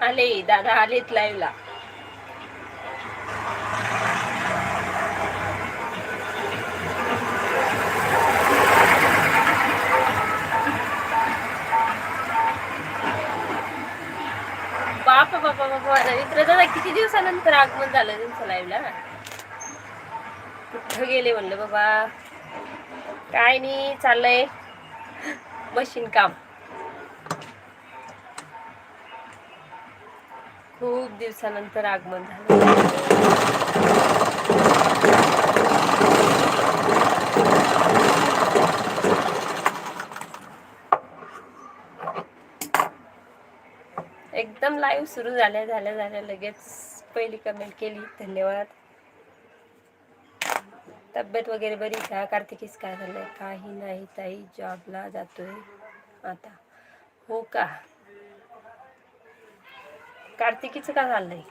आले दादा आलेत लाईव्हला बापा बापा बापा रवींद्र दादा किती दिवसानंतर आगमन झालं तुमचं लाईव्हला कुठं गेले म्हणलं बाबा? काय नाही चाललंय. मशीन काम. खूप दिवसानंतर आगमन झालं. एकदम लाईव्ह सुरू झाल्या झाल्या झाल्या. लगेच पहिली कमेंट केली. धन्यवाद. तब्येत वगैरे बरी का? कार्तिकीस काय झालंय? काही नाही ताई. जॉबला जातोय आता. हो का? कार्तिकीचं का चाललंय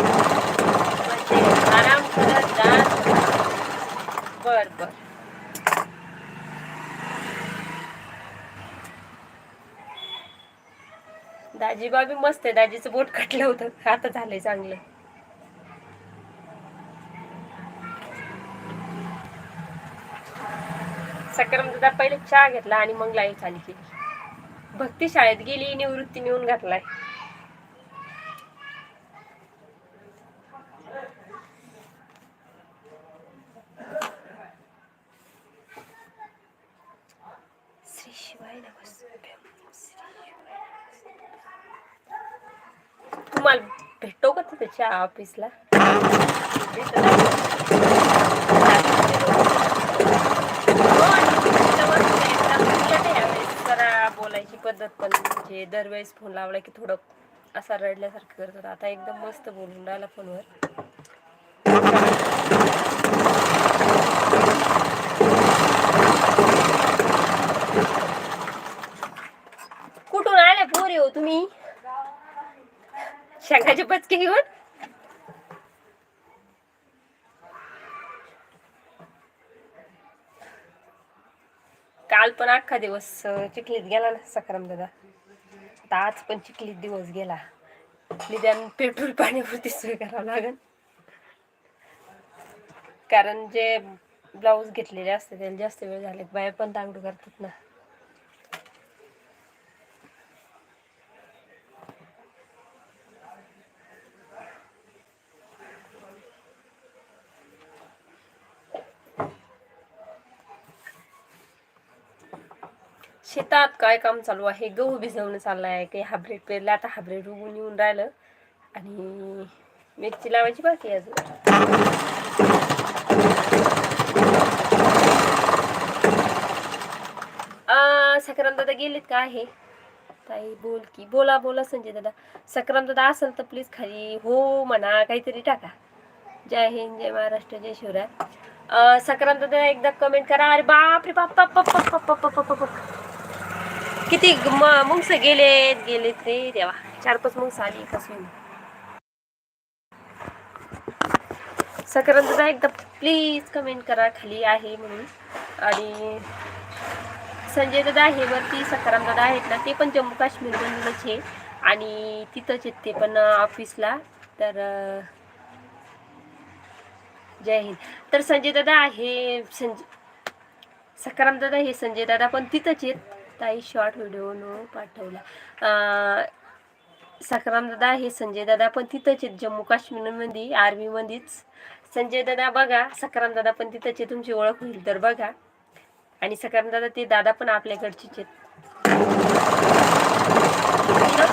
म्हणजे आराम करत जा बर बर. दाजी बाबी मस्त आहे. दाजीचं बोट कटलं होतं. आता झालंय चांगलं. सक्रम पहिले चहा घेतला आणि मग लाईव्ह चालू केली. भक्ती शाळेत गेली निवृत्ती नेऊन घातलाय. श्री शिवाय नमस्ते. तुम्हाला भेटतो का तिथे चहा ऑफिसला भेटत आहे. हो, आणि तिथं मस्त एकदम उलट आहे यावेळेस बोलायची पद्धत पण म्हणजे दरवेळेस फोन लावला की थोडं असा रडल्यासारखं करत होता आता एकदम मस्त बोलून राहिला फोनवर कुठून आले पोरी हो तुम्ही? शंकाचे पचके घेऊन? काल पण अख्खा दिवस चिखलीत गेला ना सखाराम दादा. आता आज पण चिखलीत दिवस गेला. निदान पेट्रोल पाण्यावरती सोय करावं लागेल कारण जे ब्लाऊज घेतलेले असते त्याला जास्त वेळ झाले बाया पण तांगडू करतात ना. शेतात काय काम चालू आहे? गहू भिजवणं चाललं आहे काही हाब्रेड पेरलं पेरला आता हा उगून येऊन राहिलं. आणि मिरची लावायची बाकी अजून. सकराम दादा गेलेत का आहे? ताई बोल की. बोला बोला संजय दादा. सकराम दादा असेल तर प्लीज खाली हो म्हणा काहीतरी टाका. जय हिंद जय महाराष्ट्र जय शिवराय. सकराम दादा एकदा कमेंट करा. अरे बापरे बाप बाप बाप बाप बाप बाप बाप. किती म- मुंगस गेलेत गेलेत रे देवा. चार पाच मुंगस आली कसून सक्राम दादा एकदा प्लीज कमेंट करा खाली आहे म्हणून. आणि संजय दादा आहे वरती सकाराम दादा आहेत ना ते पण जम्मू काश्मीरमधूनच आहे. आणि तिथंच आहेत ते पण ऑफिसला तर जय हिंद. तर संजय दादा आहे संजय सकाराम दादा हे संजय दादा पण तिथंच आहेत. ताई शॉर्ट व्हिडिओ न पाठवला. सकाराम दादा हे संजय दादा पण तिथंच आहेत जम्मू काश्मीरमध्ये आर्मीमध्येच संजय दादा बघा सकाराम दादा पण तिथंच आहे तुमची ओळख होईल तर बघा. आणि सकाराम दादा ते दादा पण आपल्याकडचेच आहेत.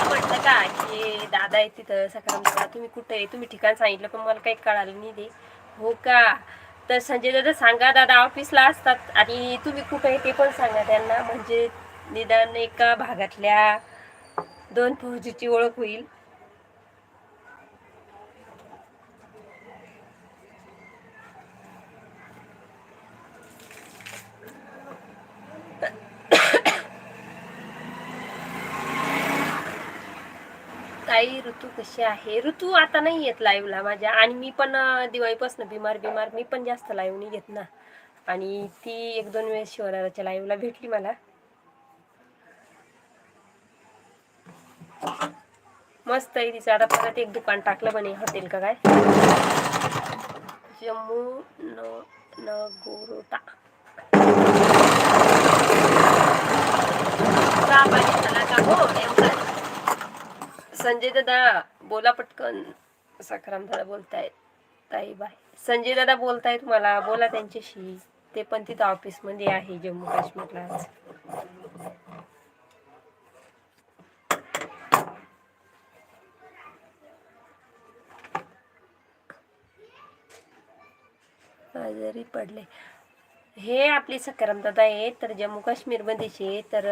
म्हटलं का की दादा आहे तिथं सकाराम दादा तुम्ही कुठं आहे? तुम्ही ठिकाण सांगितलं पण मला काही कळालं नाही ते. हो का? तर संजय दादा सांगा दादा ऑफिसला असतात. आणि तुम्ही कुठं आहे ते पण सांगा त्यांना. म्हणजे निदान एका भागातल्या दोन फौजीची ओळख होईल. काही ऋतू कशी आहे? ऋतू आता नाही येत लाईव्हला माझ्या. आणि मी पण दिवाळीपासून बिमार बिमार. मी पण जास्त लाईव्ह नाही घेत ना. आणि ती एक दोन वेळेस शिवराच्या लाईव्हला भेटली मला. मस्त आहे तिचं. आता परत एक दुकान टाकलं म्हणे हॉटेल का काय? जम्मू न नगोरोटा हो, संजय दादा बोला पटकन. सखराम दादा बोलतायत. ताई बाय. संजय दादा बोलताय तुम्हाला बोला त्यांच्याशी. ते पण तिथं ऑफिसमध्ये आहे जम्मू काश्मीरला. आजारी पडले. हे आपली सकाराम दादा आहेत तर जम्मू काश्मीरमध्येचे आहे तर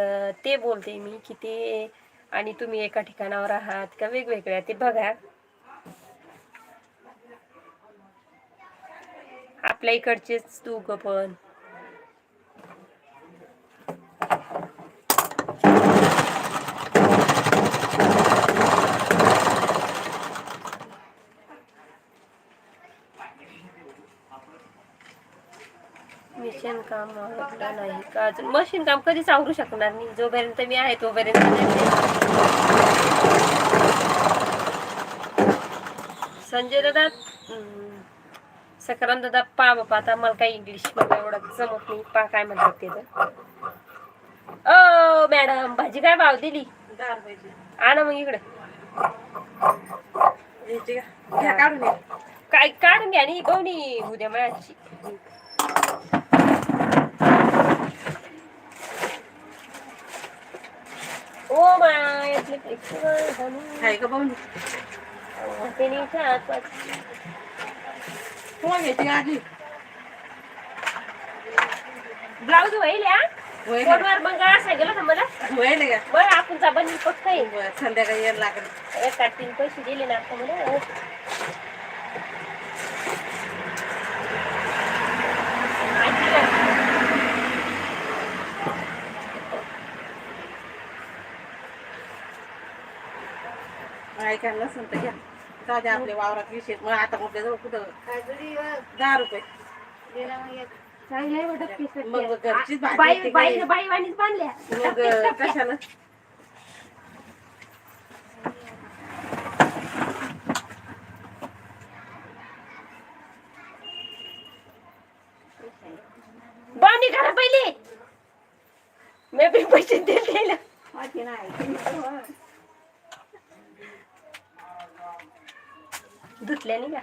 ते बोलते मी की ते आणि तुम्ही एका ठिकाणावर आहात का वेगवेगळ्या ते बघा. आपल्या इकडचेच तू पण. मिशन काम आवडलं नाही. का अजून मशीन काम कधीच आवरू शकणार नाही. जोपर्यंत मी आहे तोपर्यंत नाही. संजय दादा सकाराम दादा पा बापा आता मला काही इंग्लिश मला एवढं जमत नाही. पा काय म्हणतात ते तर. ओ मॅडम भाजी काय भाव दिली? आणा मग इकडे. काढून काय काढून घ्या आणि गवणी उद्या माझी मायातले खायको आधी होईल या. होईल आपण साबण पक्का संध्याकाळी यायला लागेल. तीन पैसे ना आता ऐकायला नसेल तर घ्या. जाऊ द्या आपल्या वावरात विषय मग आता कुठल्या जवळ कुठं दहा रुपये. वाटत सध्या. मग घरचीच भाजी बाई येते बाई घरी. बाई वाणीच बांधल्या. मग कशाला? बांधणी करा पहिले. मी बी पैसे धुतल्या नाही. का?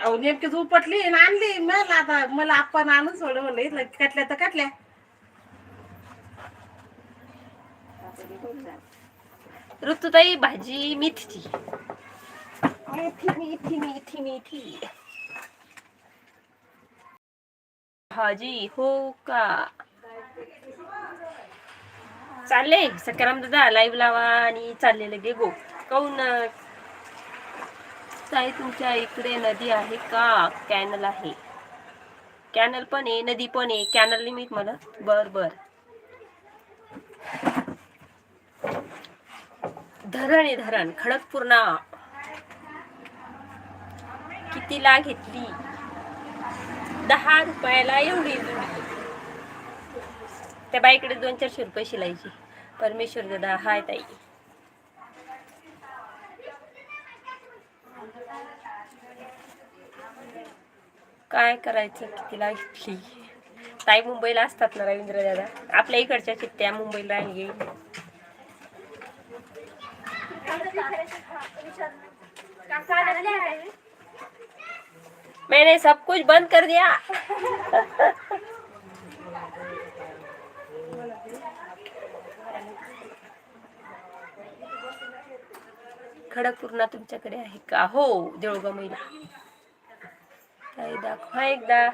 अहो नेमकी उपटली आणि आणली. मला आता मला आपण आणून सोडलं म्हणलं. इथलं कटल्या तर कटल्या. ऋतुताई भाजी मेथीची. मेथी मेथी मेथी मेथी. भाजी हो का? चालले सकाराम दादा लाईव्ह लावा आणि चालले लगे गो. काऊन ताई तुमच्या इकडे नदी आहे का? कॅनल आहे. कॅनल पण आहे नदी पण आहे. कॅनल लिमिट मला. बर बर. धरण आहे धरण. खडकपूर्णा. कितीला घेतली? दहा रुपयाला एवढी जुडी. त्या बाईकडे दोन चारशे रुपये शिलायची परमेश्वर दादा हाय ताई. काय करायचं कितीला घेतली ताई मुंबईला असतात ना रवींद्र दादा. आपल्या इकडच्या चित्त्या मुंबईला आहे मैंने सब कुछ बंद कर दिया. खडकपूर्णा तुमच्याकडे आहे का? हो देऊळगाव महिला. काही दाखवा. एकदा.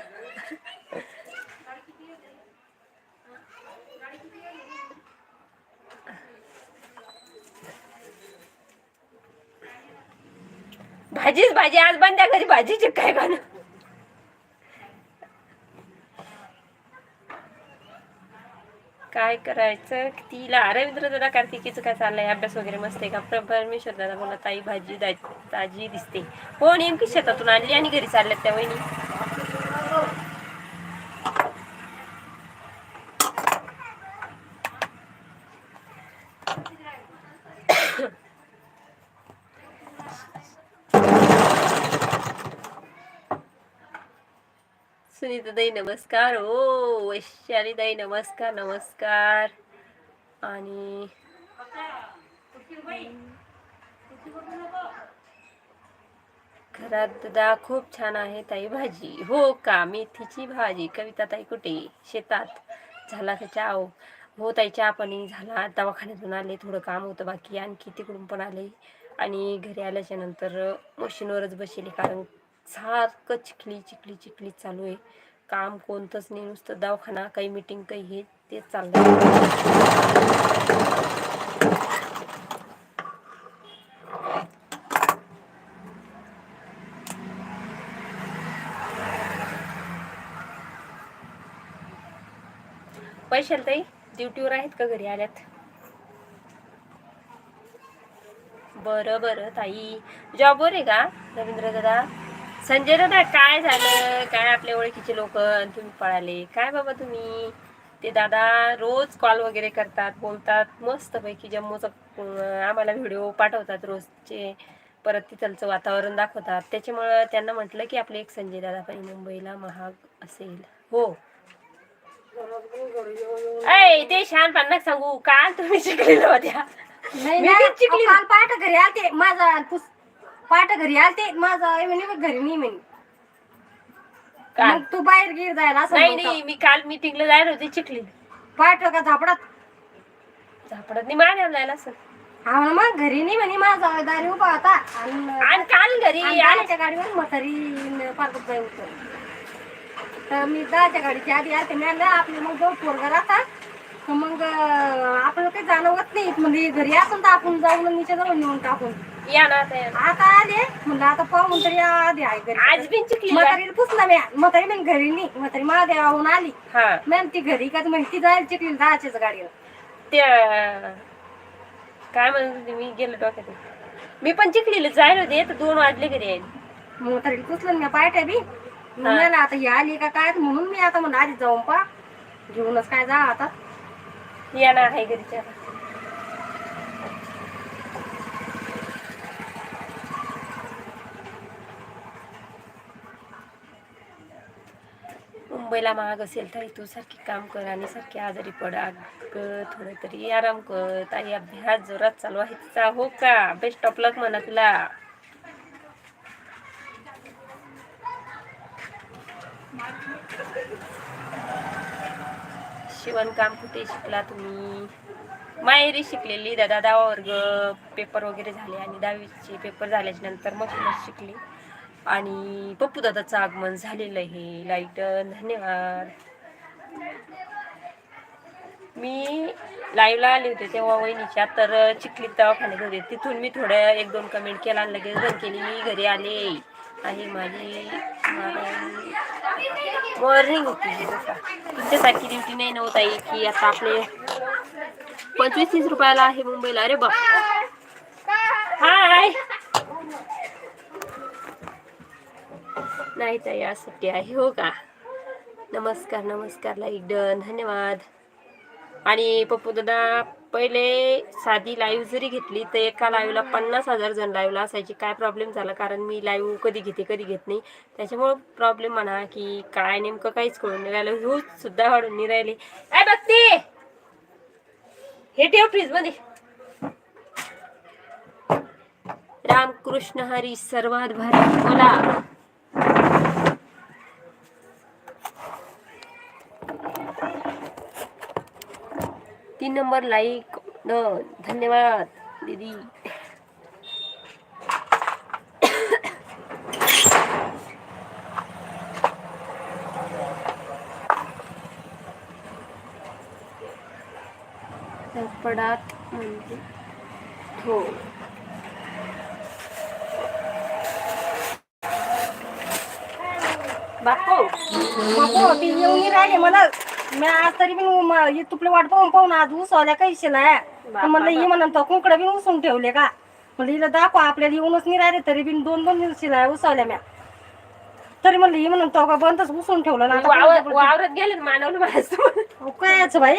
भाजीच भाजी. आज बंद घरी भाजीची काय गाणं काय करायचं? तिला रवींद्र दादा कार्तिकीचं काय चाललंय? अभ्यास वगैरे मस्त आहे का? परमेश्वर दादा मला ताई भाजी दा- ताजी दिसते. हो नेमकी शेतातून आणली आणि घरी चालल्यात त्या वहिनी. सुनीताई नमस्कार. ओ वैशालीताई नमस्कार नमस्कार. आणि घरात दादा खूप छान आहे ताई भाजी. हो का? मेथीची भाजी. कविता ताई कुठे? शेतात. झाला त्याच्या चहा हो? हो ताई चहा पाणी झाला. दवाखान्यातून आले थोडं काम होतं बाकी. आणखी तिकडून पण आले. आणि घरी आल्याच्यानंतर मशीनवरच बसले कारण सारखं चिखली चिखली चिखली चालू आहे. काम कोणतंच नाही नुसतं दवाखाना काही मिटिंग काही हे ते चाललंय. पैशाल ताई ड्युटीवर आहेत का घरी आल्यात? बरं बरं ताई. जॉबवर आहे का रवींद्र दादा? संजय दादा काय झालं? काय आपल्या ओळखीचे लोक तुम्ही पळाले? काय बाबा तुम्ही? ते दादा रोज कॉल वगैरे करतात बोलतात मस्तपैकी जम्मूचं आम्हाला व्हिडिओ पाठवतात रोजचे. परत तिथलचं वातावरण दाखवतात. त्याच्यामुळं त्यांना म्हटलं की आपले एक संजय दादा पण मुंबईला महाग असेल. हो. ऐ ते शान पान्नाक सांगू. काल तुम्ही शिकलेल्या होत्या. नाही मी ना, तेच शिकली. अहो, काल पाठ घरी आलते. माझा पाठ घरी आलते माझा आई म्हणे "बघ, घरी नाही म्हणे. काल मग तू बाहेर गिर जायला असं नाही. नाही मी काल मीटिंगला जायला होते चिखली. पाठ का झापडात? झापडत नाही माझ्या जायला असं. हा म्हणे, मग घरी नाही म्हणे माझा दारी उभा होता. आणि आणि काल घरी आणि आले दादाच्या गाडीवर म्हातारी पार्कत जाय तर मी दादाच्या गाडीच्या आधी आलते मी आणलं आपले मग जाऊ पोरगा राहता तर मग अं, आपल्याला काही जाणं होत नाही म्हणजे घरी असून तर आपण जाऊन नीच्या जवळ नेऊन टाकून. या ना आता या ना. आता आले. म्हणलं आता पाहून तरी आधी आहे घरी आज बिन चिखली म्हातारीला पुसला मी म्हातारी म्हणे घरी नाही. म्हातारी महादेवाहून आली. हा. मॅम ती घरी का? म्हणे ती जायला चिकली दहाच्याच गाडीवर. त्या काय म्हणत होते मी गेलो डोक्यात. मी पण चिखलीला जायला होते तर दोन वाजले घरी यायला. म्हातारीला पुसलं मी पायट्या बी. म्हणाला आता ही आली का काय? म्हणून मी आता म्हणलं आधी जाऊन पा घेऊनच काय जा आता. या ना आहे घरीच्या मुंबईला महाग असेल तरी तू सारखी काम कर आणि सारखी आजारी पड. अगं थोडं तरी आराम कर. ताई अभ्यास जोरात चालू आहे तिचा. हो का? बेस्ट ऑफ लक म्हणा तुला शिवणकाम कुठे शिकला तुम्ही? माहेरी शिकलेली दादा दहावा वर्ग पेपर वगैरे झाले आणि दहावीचे पेपर झाल्याच्यानंतर मशीनच शिकली. आणि पप्पू दादाचं आगमन झालेलं आहे. लाइट धन्यवाद. मी लाईव्हला आले होते तेव्हा वहिनीच्या तर चिखलीत दवाखान्यात होते. तिथून मी थोडं एक दोन कमेंट केला आणि लगेच बंद केली. मी घरी आले. आणि माझी मॉर्निंग होती. तुमच्यासारखी ड्युटी नाही नव्हता हो की आता आपले पंचवीस तीस रुपयाला आहे मुंबईला. अरे बाप. हाय नाही ताई यासाठी आहे हो का? नमस्कार नमस्कार लाईक डन धन्यवाद. आणि पप्पू दादा पहिले साधी लाईव्ह जरी घेतली तर एका लाईव्हला पन्नास हजार जण लाईव्हला असायची. काय प्रॉब्लेम झाला? कारण मी लाईव्ह कधी घेते कधी घेत नाही. त्याच्यामुळं प्रॉब्लेम म्हणा की काय नेमकं काहीच कळून नाही राहिलं. व्ह्यूज सुद्धा वाढून नाही राहिले. काय बघते हे ठेव फ्रीजमध्ये. रामकृष्ण हरी सर्वात भारी. बोला. तीन नंबर लाईक डन धन्यवाद दीदी. धडपडात म्हणजे हो. बापू बापू ती येऊन राहिले मला. मी आज तरी पण तुपले वाट पाहून पाहून आज उसवल्या काही शिलाय म्हणलं ही म्हणून तो कुंकडे बी उसून ठेवले का? म्हणलं हिला दाखवा आपल्याला येऊनच नाही राहिले तरी बी दोन दोन शिलाय उसवल्या म्या. तरी म्हणलं ही म्हणून तो का बंदच उसून ठेवलं ना वावरात गेले मानवलं माझं कायच बाई?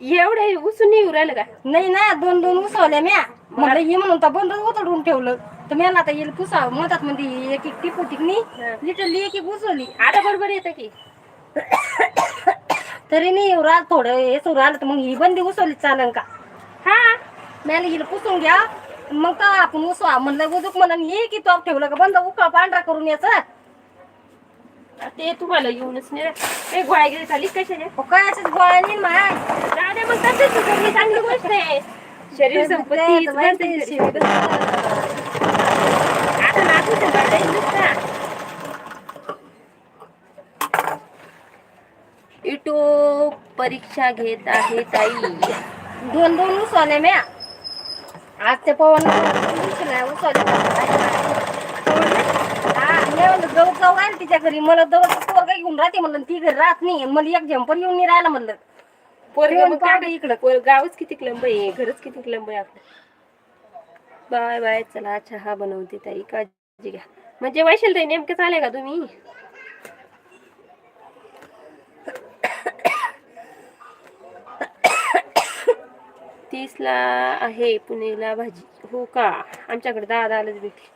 एवढे उसून नाही येऊ राहिलं का? नाही ना दोन दोन उसवल्या म्या. म्हणलं ही म्हणून तर बंदच उतडून ठेवलं. तर मी आता येईल पुसा म्हणतात म्हणजे एक एक टिपू टिकनी लिटरली एक एक उसवली आता बरोबर येतं की. तरी नाही येऊ राहिलं थोडं हे सुरू आलं तर मग ही बंदी उसवली चालन का? हा? मॅला हिला पुसून घ्या. मग का आपण उसवा? म्हणलं उदूक म्हणून हे की टॉप ठेवलं का? बंद उकळा पांढरा करून याचा. ते तुम्हाला येऊनच नाही रा- ए गोळ्या गेली चाली कशाच्या? काय असं गोळ्या नाही माय. मग चांगली गोष्ट आहे. शरीर संपत्ती हीच. आता नुसता. परीक्षा घेत आहे ताई. दोन दोन उसवल्या म्या. आज ते पवन गहू जाऊ जाऊ तिच्या घरी मला जवळ पोरगा घेऊन राहते म्हणलं ती घरी राहत नाही मला एक झंपर येऊन नाही राहिला म्हणलं पोरगं मग इकडं पोर गावच किती लंब आहे घरच किती लंब आहे आपलं बाय बाय चला चहा बनवते ताई. काळजी घ्या. म्हणजे वैशाल ताई नेमकं चालेल का तुम्ही? तीसला आहे पुणेला भाजी. हो का? आमच्याकडे दहा दहालाच भेटली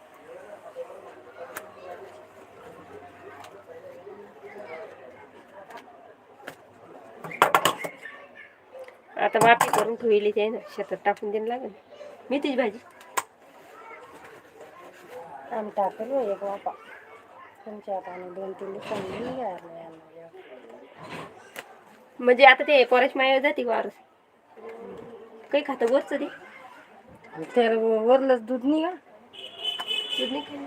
आता वापी करून ठेवली ते ना शेतात टाकून द्यायला लागेल. मेथीची भाजी. आम्ही टाकलो एक वापा आमच्या हाताने दोन तीन दिवसांनी म्हणजे आता ते पोराची माया जाते वारस. काही खातं वरच ते ते वरलंच दूध नाही का दूध नाही खायला.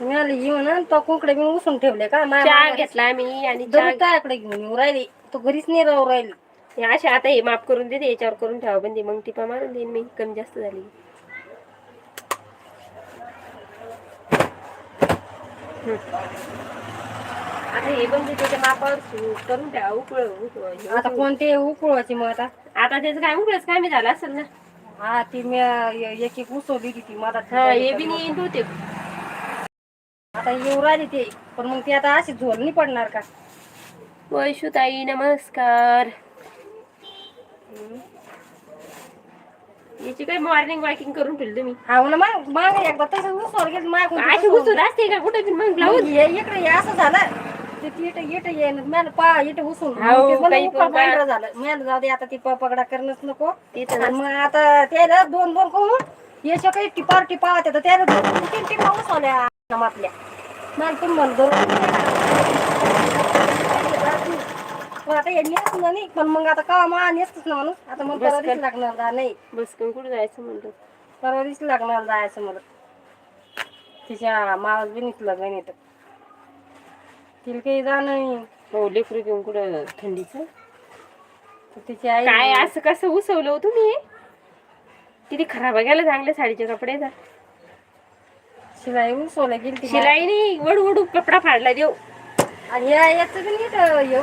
मी आली येऊन तो कुंकडे मी उसून ठेवले का? चहा घेतला आम्ही आणि चहा त्याकडे घेऊन येऊ राहिली. तो घरीच नाही राहू राहिली. हे अशा आता हे माफ करून देते याच्यावर करून ठेवा पण ते मग टिपा मारून देईन मी कमी जास्त झाली. हम्म. आता हे पण ते त्याच्या मापावर सु- करून ठेवा उकळ उकळ आता कोणते उकळवायचे मग आता? आता त्याचं काय उकळच काय मी झालं असेल ना. हा ती मी एक एक उसवली होती ती मधात हा हे बी नाही होते. आता येऊ राहिली ते पण मग ती आता अशी झोल नाही पडणार का? वैशुताई नमस्कार. याची काय मॉर्निंग वॉकिंग करून ठेवली तुम्ही? हा ना मग माग एकदा तसं उसवर गेलं मागून अशी उचून असते का? कुठे मग मग हे इकडे हे असं झालं. ते ती इथं इथं ये मला पा इथं उसून हाव, ते काही पण पांढरं झालं. मला जाऊ दे आता ती प- पगडा करणंच नको. आणि मग आता त्याला दोन दोन करून याच्या काही टिपार टिपा होत्या तर त्याला दोन दोन तीन टिपा उसवल्या आपल्या मला तुम्ही म्हणतो पण आता यांनी असलं नाही पण मग आता का मा नेसतच ना माणूस. आता मग परवा. दिवशी लागणार जा नाही. बस करून कुठे जायचं म्हणतो परवा दिवशी लागणार जायचं मला तिच्या मावस बी निघलं नाही तर तिला काही जाणं नाही. हो लेकरू घेऊन कुठं थंडीचं? तर तिची आई काय असं कसं उसवलं हो तुम्ही? किती खराब गेला चांगल्या साडीचे कपडे तर शिलाई उसवल्या गेली ती शिलाई नाही वडू वडू कपडा फाडला देऊ आणि या- याचं बी नीट हे